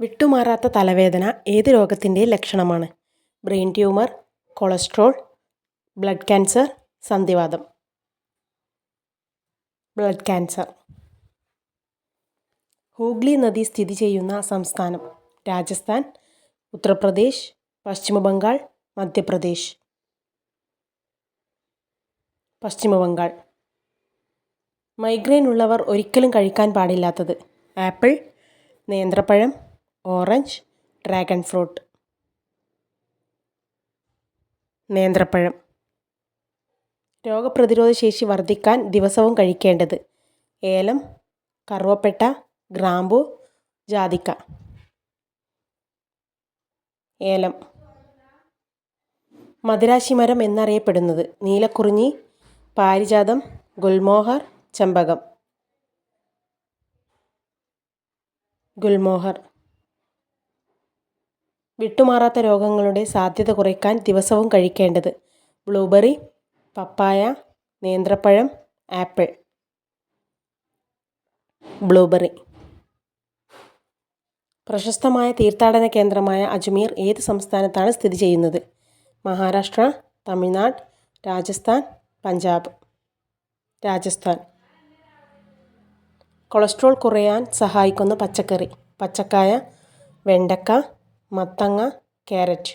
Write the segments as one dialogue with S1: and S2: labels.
S1: വിട്ടുമാറാത്ത തലവേദന ഏത് രോഗത്തിന്റെ ലക്ഷണമാണ്? Brain tumour cholesterol blood cancer സന്ധിവാതം. Blood cancer. Hooghly നദി സ്ഥിതി ചെയ്യുന്ന സംസ്ഥാനം. രാജസ്ഥാൻ ഉത്തർപ്രദേശ് പശ്ചിമ ബംഗാൾ മധ്യപ്രദേശ്. പശ്ചിമ ബംഗാൾ മൈഗ്രെയിൻ ഉള്ളവർ ഒരിക്കലും കഴിക്കാൻ പാടില്ലാത്തത്. ആപ്പിൾ നേന്ത്രപ്പഴം ഓറഞ്ച് ഡ്രാഗൺ ഫ്രൂട്ട്. നേന്ത്രപ്പഴം. രോഗപ്രതിരോധ ശേഷി വർദ്ധിക്കാൻ ദിവസവും കഴിക്കേണ്ടത് ഏലം കറുവപ്പെട്ട ഗ്രാമ്പു ജാതിക്ക. ഏലം. മദിരാശിമരം എന്നറിയപ്പെടുന്നത് നീലക്കുറിഞ്ഞി പാരിജാതം ഗുൽമോഹർ ചെമ്പകം. ഗുൽമോഹർ. വിട്ടുമാറാത്ത രോഗങ്ങളുടെ സാധ്യത കുറയ്ക്കാൻ ദിവസവും കഴിക്കേണ്ടത് ബ്ലൂബെറി പപ്പായ നേന്ത്രപ്പഴം ആപ്പിൾ. ബ്ലൂബെറി. പ്രശസ്തമായ തീർത്ഥാടന കേന്ദ്രമായ അജ്മീർ ഏത് സംസ്ഥാനത്താണ് സ്ഥിതി ചെയ്യുന്നത്? മഹാരാഷ്ട്ര തമിഴ്നാട് രാജസ്ഥാൻ പഞ്ചാബ്. രാജസ്ഥാൻ. കൊളസ്ട്രോൾ കുറയാൻ സഹായിക്കുന്ന പച്ചക്കറി. പച്ചക്കായ വെണ്ടക്ക മത്തങ്ങ ക്യാരറ്റ്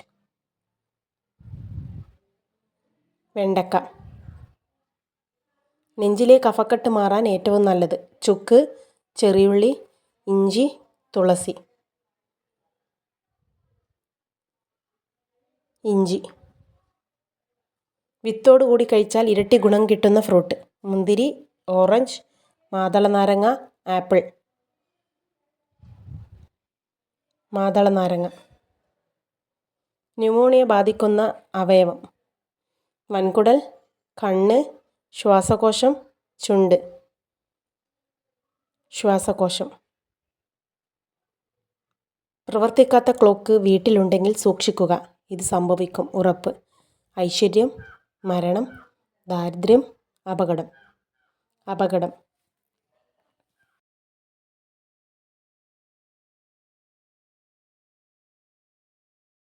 S1: വെണ്ടക്ക. നെഞ്ചിലെ കഫക്കെട്ട് മാറാൻ ഏറ്റവും നല്ലത് ചുക്ക് ചെറിയുള്ളി ഇഞ്ചി തുളസി. ഇഞ്ചി. വിത്തോടു കൂടി കഴിച്ചാൽ ഇരട്ടി ഗുണം കിട്ടുന്ന ഫ്രൂട്ട്. മുന്തിരി ഓറഞ്ച് മാതളനാരങ്ങ ആപ്പിൾ. മാതളനാരങ്ങ ന്യൂമോണിയ ബാധിക്കുന്ന അവയവം. വൻകുടൽ കണ്ണ് ശ്വാസകോശം ചുണ്ട്. ശ്വാസകോശം. പ്രവർത്തിക്കാത്ത ക്ലോക്ക് വീട്ടിലുണ്ടെങ്കിൽ സൂക്ഷിക്കുക. ഇത് സംഭവിക്കും ഉറപ്പ് ഐശ്വര്യം മരണം ദാരിദ്ര്യം അപകടം. അപകടം.